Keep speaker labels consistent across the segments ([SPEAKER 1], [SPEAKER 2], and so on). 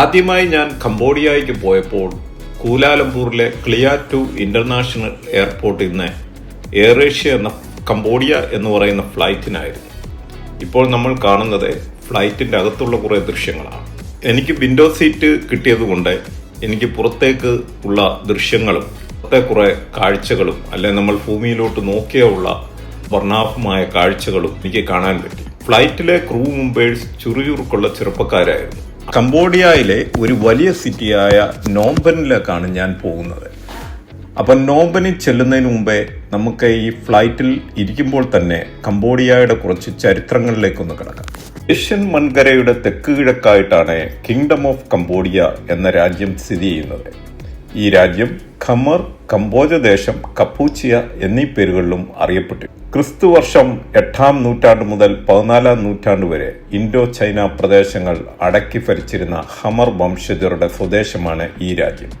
[SPEAKER 1] ആദ്യമായി ഞാൻ കംബോഡിയയ്ക്ക് പോയപ്പോൾ കൂലാലംപൂരിലെ ക്ലിയാറ്റു ഇന്റർനാഷണൽ എയർപോർട്ടിൽ നിന്ന് എയർ ഏഷ്യ എന്ന കംബോഡിയ എന്ന് പറയുന്ന ഫ്ലൈറ്റിനായിരുന്നു. ഇപ്പോൾ നമ്മൾ കാണുന്നത് ഫ്ലൈറ്റിന്റെ അകത്തുള്ള കുറേ ദൃശ്യങ്ങളാണ്. എനിക്ക് വിൻഡോ സീറ്റ് കിട്ടിയതുകൊണ്ട് എനിക്ക് പുറത്തേക്ക് ഉള്ള ദൃശ്യങ്ങളും പുറത്തെ കുറേ കാഴ്ചകളും അല്ലെങ്കിൽ നമ്മൾ ഭൂമിയിലോട്ട് നോക്കിയുള്ള വർണാഭമായ കാഴ്ചകളും എനിക്ക് കാണാൻ പറ്റി. ഫ്ലൈറ്റിലെ ക്രൂ മെമ്പേഴ്സ് ചുറുചുറുക്കുള്ള ചെറുപ്പക്കാരായിരുന്നു. കംബോഡിയയിലെ ഒരു വലിയ സിറ്റിയായ നോംബനിലേക്കാണ് ഞാൻ പോകുന്നത്. അപ്പം നോമ്പനിൽ ചെല്ലുന്നതിന് മുമ്പേ നമുക്ക് ഈ ഫ്ലൈറ്റിൽ ഇരിക്കുമ്പോൾ തന്നെ കംബോഡിയയുടെ കുറച്ച് ചരിത്രങ്ങളിലേക്കൊന്ന് കിടക്കാം. ഏഷ്യൻ മൺകരയുടെ തെക്ക് കിഴക്കായിട്ടാണ് കിങ്ഡം ഓഫ് കംബോഡിയ എന്ന രാജ്യം സ്ഥിതി ചെയ്യുന്നത്. ഈ രാജ്യം ഖമർ കംബോജ ദേശം കപ്പൂച്ചിയ എന്നീ പേരുകളിലും അറിയപ്പെട്ടു. ക്രിസ്തു വർഷം എട്ടാം നൂറ്റാണ്ട് മുതൽ പതിനാലാം നൂറ്റാണ്ട് വരെ ഇൻഡോ ചൈന പ്രദേശങ്ങൾ അടക്കി ഭരിച്ചിരുന്ന ഹമർ വംശജരുടെ സ്വദേശമാണ് ഈ രാജ്യം.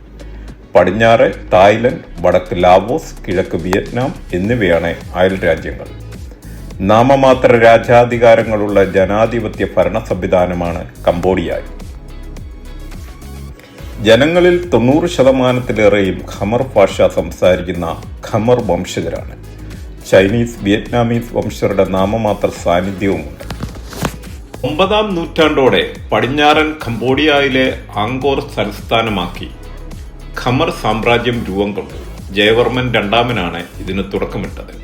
[SPEAKER 1] പടിഞ്ഞാറ് തായ്ലൻഡ് വടക്ക് ലാവോസ് കിഴക്ക് വിയറ്റ്നാം എന്നിവയാണ് അയൽ രാജ്യങ്ങൾ നാമമാത്ര രാജാധികാരങ്ങളുള്ള ജനാധിപത്യ ഭരണ സംവിധാനമാണ് കംബോഡിയായി ജനങ്ങളിൽ തൊണ്ണൂറ് ശതമാനത്തിലേറെയും ഖമർ ഭാഷ സംസാരിക്കുന്ന ഖമർ വംശജരാണ്. ചൈനീസ് വിയറ്റ്നാമീസ് വംശജരുടെ നാമമാത്ര സാന്നിധ്യവുമുണ്ട്. ഒമ്പതാം നൂറ്റാണ്ടോടെ പടിഞ്ഞാറൻ കംബോഡിയയിലെ ആങ്കോർ തലസ്ഥാനമാക്കി ഖമർ സാമ്രാജ്യം രൂപം കൊണ്ടു. ജയവർമ്മൻ രണ്ടാമനാണ് ഇതിന് തുടക്കമിട്ടത്.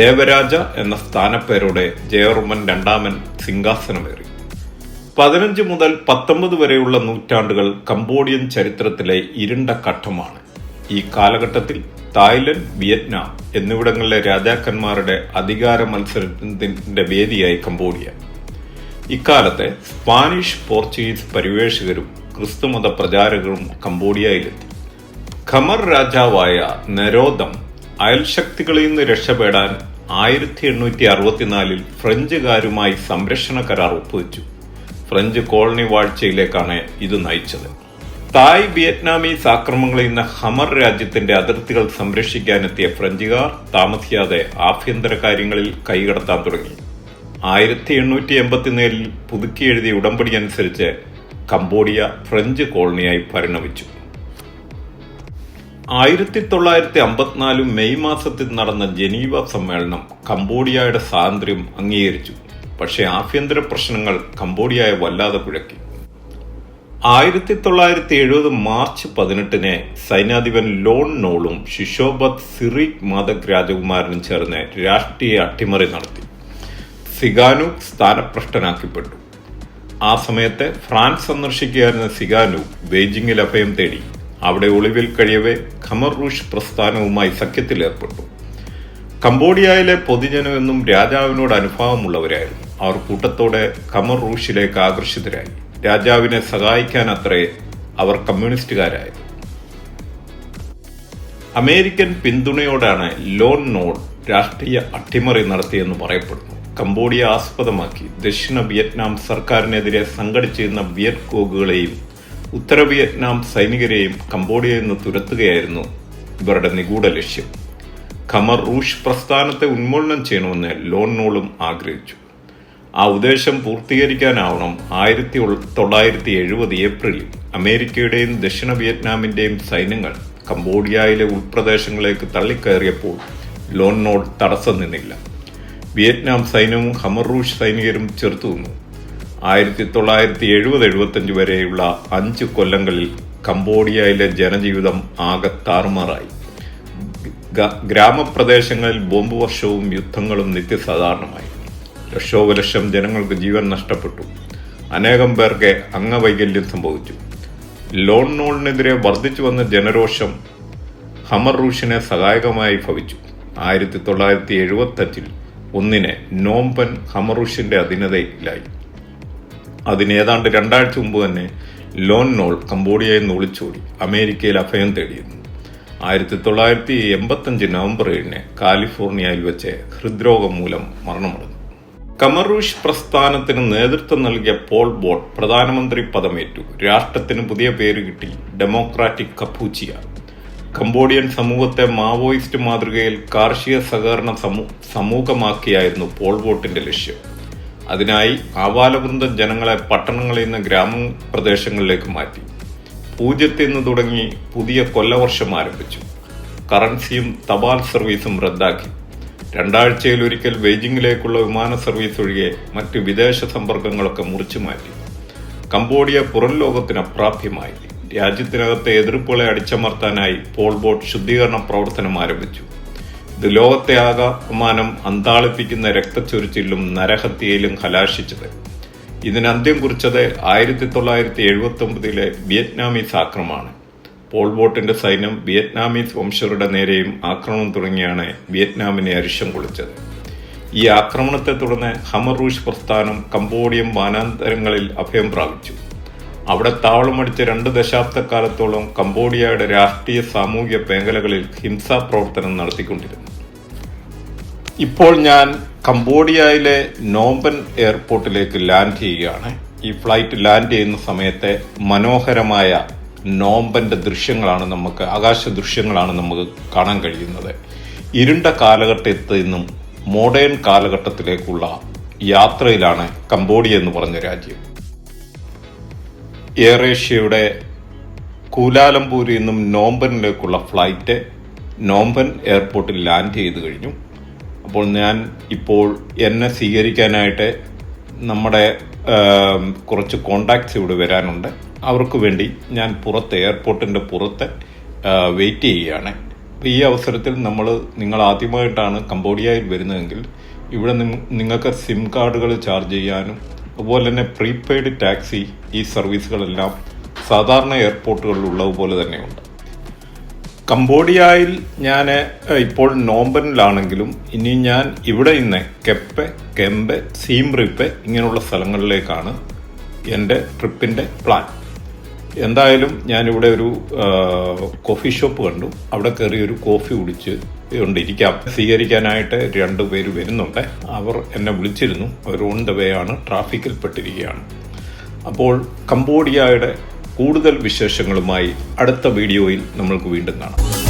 [SPEAKER 1] ദേവരാജ എന്ന സ്ഥാനപ്പേരോടെ ജയവർമ്മൻ രണ്ടാമൻ സിംഹാസനമേറി. പതിനഞ്ച് മുതൽ പത്തൊമ്പത് വരെയുള്ള നൂറ്റാണ്ടുകൾ കംബോഡിയൻ ചരിത്രത്തിലെ ഇരുണ്ട ഘട്ടമാണ്. ഈ കാലഘട്ടത്തിൽ തായ്ലൻഡ് വിയറ്റ്നാം എന്നിവിടങ്ങളിലെ രാജാക്കന്മാരുടെ അധികാര മത്സരത്തിന്റെ വേദിയായി കംബോഡിയ. ഇക്കാലത്തെ സ്പാനിഷ് പോർച്ചുഗീസ് പരിവേഷകരും ക്രിസ്തുമത പ്രചാരകരും കംബോഡിയയിലെത്തി. ഖമർ രാജാവായ നരോദം അയൽശക്തികളിൽ നിന്ന് രക്ഷപ്പെടാൻ ആയിരത്തി എണ്ണൂറ്റി അറുപത്തിനാലിൽ ഫ്രഞ്ചുകാരുമായി സംരക്ഷണ കരാർ ഒപ്പുവെച്ചു. ഫ്രഞ്ച് കോളനി വാഴ്ചയിലേക്കാണ് ഇത് നയിച്ചത്. തായ് വിയറ്റ്നാമീസ് ആക്രമണങ്ങളിൽ നിന്ന് ഹമർ രാജ്യത്തിന്റെ അതിർത്തികൾ സംരക്ഷിക്കാനെത്തിയ ഫ്രഞ്ചുകാർ താമസിയാതെ ആഭ്യന്തര കാര്യങ്ങളിൽ കൈകടത്താൻ തുടങ്ങി. ആയിരത്തി എണ്ണൂറ്റി എൺപത്തിനാലിൽ പുതുക്കിയെഴുതിയ ഉടമ്പടി അനുസരിച്ച് കംബോഡിയ ഫ്രഞ്ച് കോളനിയായി പരിണമിച്ചു. ആയിരത്തി തൊള്ളായിരത്തി അമ്പത്തിനാല് മെയ് മാസത്തിൽ നടന്ന ജനീവ സമ്മേളനം കംബോഡിയയുടെ സ്വാതന്ത്ര്യം അംഗീകരിച്ചു. പക്ഷേ ആഭ്യന്തര പ്രശ്നങ്ങൾ കംബോഡിയയെ വല്ലാതെ കുഴക്കി ആയിരത്തി തൊള്ളായിരത്തി എഴുപത് മാർച്ച് പതിനെട്ടിന് സൈന്യാധിപൻ ലോൺ നോളും ശിശോബത് സിറിക് മാതക് രാജകുമാരനും ചേർന്ന് രാഷ്ട്രീയ അട്ടിമറി നടത്തി. സിഗാനു സ്ഥാനഭ്രഷ്ടനാക്കപ്പെട്ടു. ആ സമയത്ത് ഫ്രാൻസ് സന്ദർശിക്കുകയായിരുന്ന സിഗാനു ബെയ്ജിങ്ങിൽ അഭയം തേടി. അവിടെ ഒളിവിൽ കഴിയവേ ഖമർ റൂഷ് പ്രസ്ഥാനവുമായി സഖ്യത്തിലേർപ്പെട്ടു. കംബോഡിയയിലെ പൊതുജനമെന്നും രാജാവിനോട് അനുഭാവമുള്ളവരായിരുന്നു. അവർ കൂട്ടത്തോടെ കമർ റൂഷിലേക്ക് ആകർഷിതരായി. രാജാവിനെ സഹായിക്കാൻ അത്രേ അവർ കമ്മ്യൂണിസ്റ്റുകാരായത് അമേരിക്കൻ പിന്തുണയോടാണ് ലോൺ നോഡ് രാഷ്ട്രീയ അട്ടിമറി നടത്തിയെന്ന് പറയപ്പെടുന്നു. കംബോഡിയ ആസ്പദമാക്കി ദക്ഷിണ വിയറ്റ്നാം സർക്കാരിനെതിരെ സംഘടിച്ചിരുന്ന വിയറ്റ് കോഗുകളെയും ഉത്തര വിയറ്റ്നാം സൈനികരെയും കംബോഡിയയിൽ നിന്ന് തുരത്തുകയായിരുന്നു ഇവരുടെ നിഗൂഢ ലക്ഷ്യം. ഖമർ റൂഷ് പ്രസ്ഥാനത്തെ ഉന്മൂലനം ചെയ്യണമെന്ന് ലോൺ നോളും ആഗ്രഹിച്ചു. ആ ഉദ്ദേശം പൂർത്തീകരിക്കാനാവണം ആയിരത്തി തൊള്ളായിരത്തി എഴുപത് ഏപ്രിലിൽ. അമേരിക്കയുടെയും ദക്ഷിണ വിയറ്റ്നാമിന്റെയും സൈന്യങ്ങൾ കംബോഡിയയിലെ ഉൾപ്രദേശങ്ങളിലേക്ക് തള്ളിക്കയറിയപ്പോൾ ലോൺ നോട്ട് തടസ്സം നിന്നില്ല. വിയറ്റ്നാം സൈന്യവും ഹമറൂഷ് സൈനികരും ചെറുത്തു നിന്നു. ആയിരത്തി തൊള്ളായിരത്തി എഴുപത് എഴുപത്തഞ്ച് വരെയുള്ള അഞ്ച് കൊല്ലങ്ങളിൽ കംബോഡിയയിലെ ജനജീവിതം ആകെ താറുമാറായി. ഗ്രാമപ്രദേശങ്ങളിൽ ബോംബ് വർഷവും യുദ്ധങ്ങളും നിത്യസാധാരണമായി. ലക്ഷോപലക്ഷം ജനങ്ങൾക്ക് ജീവൻ നഷ്ടപ്പെട്ടു. അനേകം പേർക്ക് അംഗവൈകല്യം സംഭവിച്ചു. ലോൺ നോളിനെതിരെ വർദ്ധിച്ചു വന്ന ജനരോഷം ഹമർ റൂഷിനെ സഹായകമായി ഭവിച്ചു. ആയിരത്തി തൊള്ളായിരത്തി എഴുപത്തഞ്ചിൽ ഒന്നിന് നോംപൻ ഹമറൂഷിന്റെ അധീനതയിലായി. അതിന് ഏതാണ്ട് രണ്ടാഴ്ച മുമ്പ് തന്നെ ലോൺ നോൾ കംബോഡിയയിൽ നിന്ന് ഒളിച്ചോടി അമേരിക്കയിൽ അഭയം തേടിയിരുന്നു. ആയിരത്തി തൊള്ളായിരത്തി എൺപത്തഞ്ച് നവംബർ ഏഴിന് കാലിഫോർണിയയിൽ വെച്ച് ഹൃദ്രോഗം മൂലം മരണമടഞ്ഞു. കമറൂഷ് പ്രസ്ഥാനത്തിന് നേതൃത്വം നൽകിയ പോൾ ബോട്ട് പ്രധാനമന്ത്രി പദമേറ്റു. രാഷ്ട്രത്തിന് പുതിയ പേര് കിട്ടി ഡെമോക്രാറ്റിക് കപ്പൂച്ചിയ കംബോഡിയൻ സമൂഹത്തെ മാവോയിസ്റ്റ് മാതൃകയിൽ കാർഷിക സഹകരണ സമൂഹമാക്കിയായിരുന്നു പോൾ ബോട്ടിന്റെ ലക്ഷ്യം. അതിനായി ആവാലവൃന്ദം ജനങ്ങളെ പട്ടണങ്ങളിൽ നിന്ന് ഗ്രാമപ്രദേശങ്ങളിലേക്ക് മാറ്റി. പൂജ്യത്തിൽ നിന്ന് തുടങ്ങി പുതിയ കൊല്ലവർഷം ആരംഭിച്ചു. കറൻസിയും തപാൽ സർവീസും റദ്ദാക്കി. രണ്ടാഴ്ചയിൽ ഒരിക്കൽ ബെയ്ജിങ്ങിലേക്കുള്ള വിമാന സർവീസ് ഒഴികെ മറ്റ് വിദേശ സമ്പർക്കങ്ങളൊക്കെ മുറിച്ചു മാറ്റി. കംബോഡിയ പുറം ലോകത്തിന് അപ്രാപ്യമായി. രാജ്യത്തിനകത്തെ എതിർപ്പുകളെ അടിച്ചമർത്താനായി പോൾ ബോട്ട് ശുദ്ധീകരണ പ്രവർത്തനം ആരംഭിച്ചു. ഇത് ലോകത്തെ ആകമാനം അന്താളിപ്പിക്കുന്ന രക്തച്ചൊരിച്ചിലും നരഹത്യയിലും കലാശിച്ചത്. ഇതിനന്ത്യം കുറിച്ചത് ആയിരത്തി തൊള്ളായിരത്തി എഴുപത്തി ഒമ്പതിലെ വിയറ്റ്നാമീസ് ആക്രമണമാണ്. പോൾ ബോട്ടിന്റെ സൈന്യം വിയറ്റ്നാമീസ് വംശജരുടെ നേരെയും ആക്രമണം തുടങ്ങിയാണ് വിയറ്റ്നാമിനെ അരിശം കൊളിച്ചത് ഈ ആക്രമണത്തെ തുടർന്ന് ഹമറൂഷ് പ്രസ്ഥാനം കംബോഡിയൻ വാനാന്തരങ്ങളിൽ അഭയം പ്രാപിച്ചു. അവിടെ താവളമടിച്ച രണ്ട് ദശാബ്ദക്കാലത്തോളം കംബോഡിയയുടെ രാഷ്ട്രീയ സാമൂഹിക മേഖലകളിൽ ഹിംസാ പ്രവർത്തനം നടത്തിക്കൊണ്ടിരുന്നു. ഇപ്പോൾ ഞാൻ കംബോഡിയയിലെ നോമ്പൻ എയർപോർട്ടിലേക്ക് ലാൻഡ് ചെയ്യുകയാണ്. ഈ ഫ്ലൈറ്റ് ലാൻഡ് ചെയ്യുന്ന സമയത്തെ മനോഹരമായ നോമ്പന്റെ ദൃശ്യങ്ങളാണ് നമുക്ക് ആകാശ ദൃശ്യങ്ങളാണ് നമുക്ക് കാണാൻ കഴിയുന്നത്. ഇരുണ്ട കാലഘട്ടത്തിൽ നിന്നും മോഡേൺ കാലഘട്ടത്തിലേക്കുള്ള യാത്രയിലാണ് കംബോഡിയ എന്ന് പറഞ്ഞ രാജ്യം. എയർ ഏഷ്യയുടെ കൂലാലംപൂരിൽ നിന്നും നോമ്പനിലേക്കുള്ള ഫ്ലൈറ്റ് നോമ്പൻ എയർപോർട്ടിൽ ലാൻഡ് ചെയ്തു കഴിഞ്ഞു. അപ്പോൾ ഞാൻ ഇപ്പോൾ എന്നെ സ്വീകരിക്കാനായിട്ട് നമ്മുടെ കുറച്ച് കോണ്ടാക്ട്സ് ഇവിടെ വരാനുണ്ട്. അവർക്ക് വേണ്ടി ഞാൻ പുറത്ത് എയർപോർട്ടിന്റെ പുറത്ത് വെയിറ്റ് ചെയ്യുകയാണ്. ഈ അവസരത്തിൽ നമ്മൾ നിങ്ങൾ ആദ്യമായിട്ടാണ് കംബോഡിയയിൽ വരുന്നതെങ്കിൽ ഇവിടെ നിങ്ങൾക്ക് സിം കാർഡുകൾ ചാർജ് ചെയ്യാനും അതുപോലെ തന്നെ പ്രീപെയ്ഡ് ടാക്സി ഈ സർവീസുകളെല്ലാം സാധാരണ എയർപോർട്ടുകളിൽ ഉള്ളതുപോലെ തന്നെയുണ്ട്. കംബോഡിയയിൽ ഞാൻ ഇപ്പോൾ നോമ്പനിലാണെങ്കിലും ഇനി ഞാൻ ഇവിടെ നിന്ന് കെപ്പെ കെമ്പെ സീംറിപ്പെ ഇങ്ങനെയുള്ള സ്ഥലങ്ങളിലേക്കാണ് എന്റെ ട്രിപ്പിന്റെ പ്ലാൻ. എന്തായാലും ഞാനിവിടെ ഒരു കോഫി ഷോപ്പ് കണ്ടു. അവിടെ കയറി ഒരു കോഫി കുടിച്ച് കൊണ്ടിരിക്കാം. സ്വീകരിക്കാനായിട്ട് രണ്ടു പേര് വരുന്നുണ്ട്. അവർ എന്നെ വിളിച്ചിരുന്നു. അവർ ഓൺ ദ വേ ആണ് ട്രാഫിക്കിൽ പെട്ടിരിക്കുകയാണ് അപ്പോൾ കംബോഡിയയുടെ കൂടുതൽ വിശേഷങ്ങളുമായി അടുത്ത വീഡിയോയിൽ നമ്മൾക്ക് വീണ്ടും കാണാം.